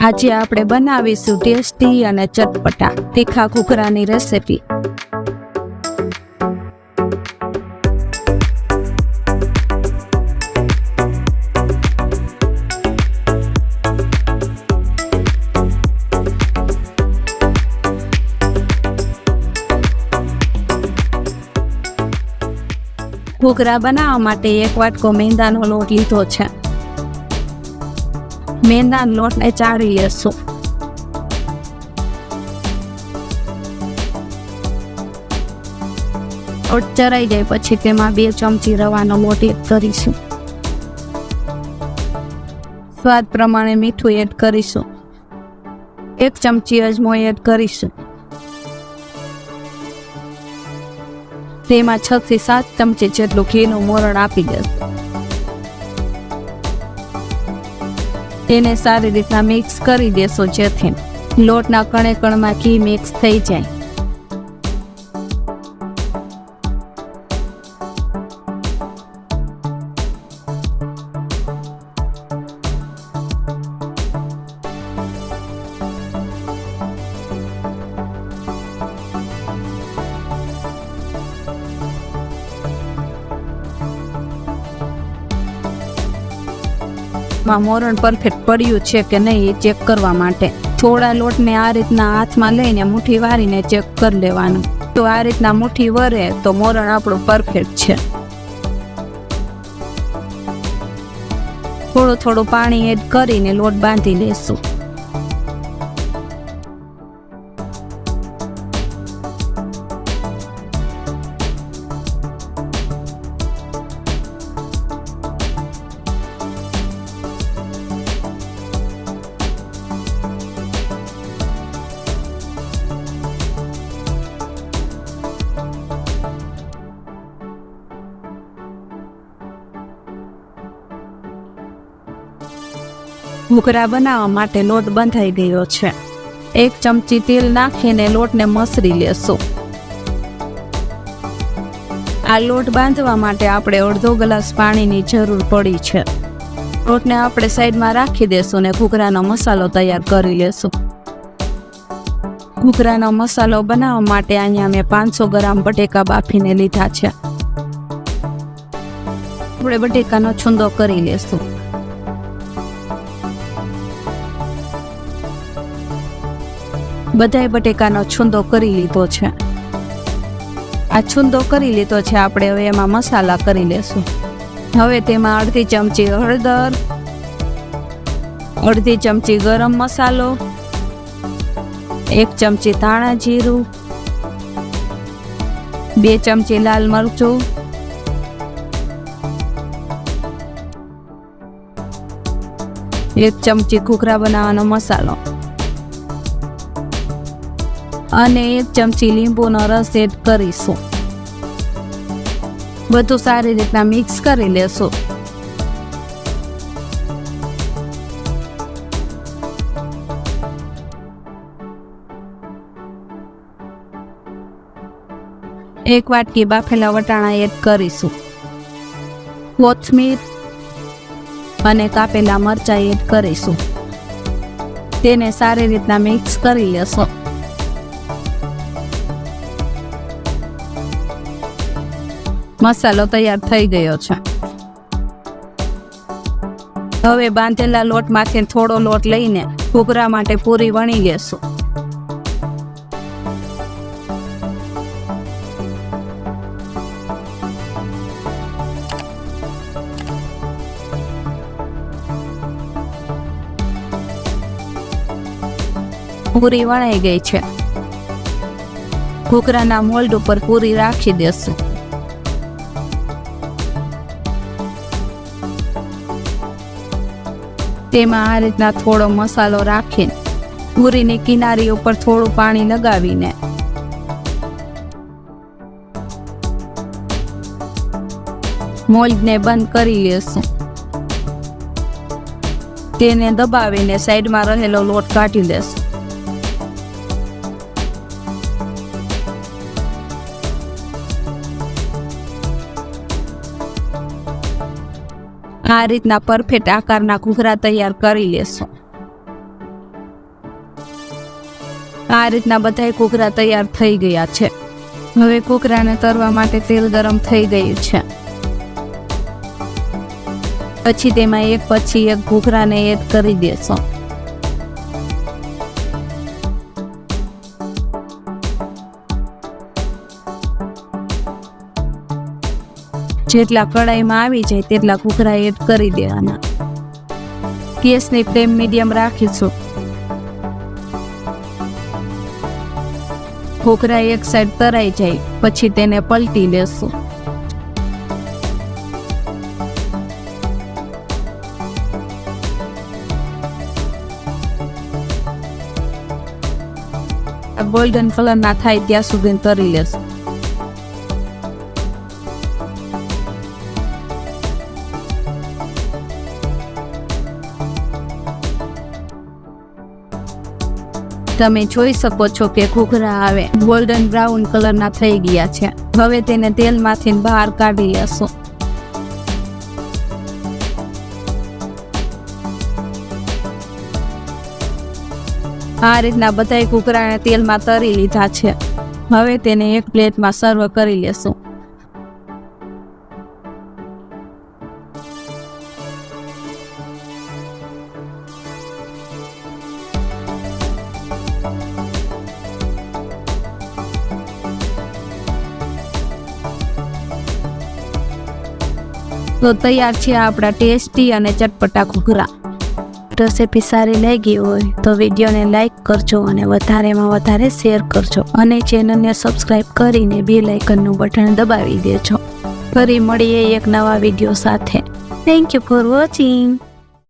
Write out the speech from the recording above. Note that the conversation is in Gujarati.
આજે આપણે બનાવીશું ટેસ્ટી અને ચટપટા તીખા કુકરાની રેસીપી. ઘૂઘરા બનાવવા માટે એક વાટકો મેંદાનો લોટ લીધો છે. મેંદાના લોટને ચાળી લેશું. લોટ ચરાઈ જાય પછી તેમાં બે ચમચી રવાનો લોટ એડ કરીશું. સ્વાદ પ્રમાણે મીઠું એડ કરીશું. એક ચમચી અજમો એડ કરીશું. તેમાં છ થી સાત ચમચી જેટલું ઘીનું મોરણ આપી દેશું તેને સારી રીતના મિક્સ કરી દેશો જેથી લોટના કણે કણમાં ઘી મિક્સ થઈ જાય. માં મોરણ પરફેક્ટ પડ્યું છે કે નહીં એ ચેક કરવા માટે. થોડા લોટને આ રીતના હાથમાં લઈને મુઠ્ઠી વારીને ચેક કરી લેવાનું. તો આ રીતના મુઠ્ઠી વરે તો મોરણ આપણું પરફેક્ટ છે. થોડું થોડું પાણી એડ કરીને લોટ બાંધી લેશું. ઘૂઘરા બનાવવા માટે લોટ બંધાઈ ગયો છે. એક ચમચી તેલ નાખીને લોટને મસરી લેશું. આ લોટ બાંધવા માટે આપણે અડધો ગ્લાસ પાણીની જરૂર પડી છે. લોટને આપણે સાઈડમાં રાખી દેશું ને ઘૂઘરાનો મસાલો તૈયાર કરી લેશું. ઘૂઘરાનો મસાલો બનાવવા માટે અહીંયા મેં પાંચસો ગ્રામ બટેકા બાફીને લીધા છે. આપણે બટેકાનો છુંદો કરી લેશું. બધાય બટેકાનો છુંદો કરી લીધો છે. આ છુંદો કરી લીધો છે, આપણે હવે એમાં મસાલા કરી લેશું. હવે તેમાં અડધી ચમચી હળદર, અડધી ચમચી ગરમ મસાલો, એક ચમચી ધાણા જીરું, બે ચમચી લાલ મરચું, એક ચમચી ઘૂઘરા બનાવવાનો મસાલો. અને એક ચમચી લીંબુનો રસ એડ કરીશું. બધું સારી રીતના મિક્સ કરી લેશું. એક વાટકી બાફેલા વટાણા એડ કરીશું. કોથમીર અને કાપેલા મરચાં એડ કરીશું. તેને સારી રીતના મિક્સ કરી લેશું. મસાલો તૈયાર થઈ ગયો છે. હવે બાંધેલા લોટમાંથી થોડો લોટ લઈને ઘૂઘરા માટે પૂરી વણી લેશું. પૂરી વણાઈ ગઈ છે. ઘૂઘરાના મોલ્ડ ઉપર પૂરી રાખી દેશું. તેમાં આ રીતના થોડો મસાલો રાખીને પૂરીની કિનારી ઉપર થોડું પાણી લગાવીને મોલ્ડને બંધ કરી લેશું. તેને દબાવીને સાઈડમાં રહેલો લોટ કાઢી લેશું. આ રીતના પરફેક્ટ આકારના ઘૂઘરા તૈયાર કરી લેશો. આ રીતના બધાય ઘૂઘરા તૈયાર થઈ ગયા છે. હવે ઘૂઘરાને તરવા માટે તેલ ગરમ થઈ ગયું છે. પછી તેમાં એક પછી એક ઘૂઘરાને એડ કરી દેશો. જેટલા કડાઈમાં આવી જાય તેટલા ઘૂઘરા એડ કરી દેવાના. ગેસની ફ્લેમ મીડિયમ રાખીશું. ઘૂઘરા એક સાઈડ તરાઈ જાય, પછી તેને પલટી લેશું. ગોલ્ડન કલરના થાય ત્યાં સુધી તરી લેશું. તમે જોઈ શકો છો કે ઘૂઘરા આવે ગોલ્ડન બ્રાઉન કલરના થઈ ગયા છે. હવે તેને તેલમાંથી બહાર કાઢી લેશો. આ રીતના બધાય ઘૂઘરાને તેલમાં તરી લીધા છે. હવે તેને એક પ્લેટમાં સર્વ કરી લેશું. તો તૈયાર છે આપણા ટેસ્ટી અને ચટપટા ઘૂઘરા. રેસીપી સારી લાગી હોય તો વિડીયોને લાઇક કરજો અને વધારેમાં વધારે શેર કરજો અને ચેનલને સબસ્ક્રાઈબ કરીને બે લાઇકનનું બટન દબાવી દેજો. ફરી મળીએ એક નવા વીડિયો સાથે. Thank you for watching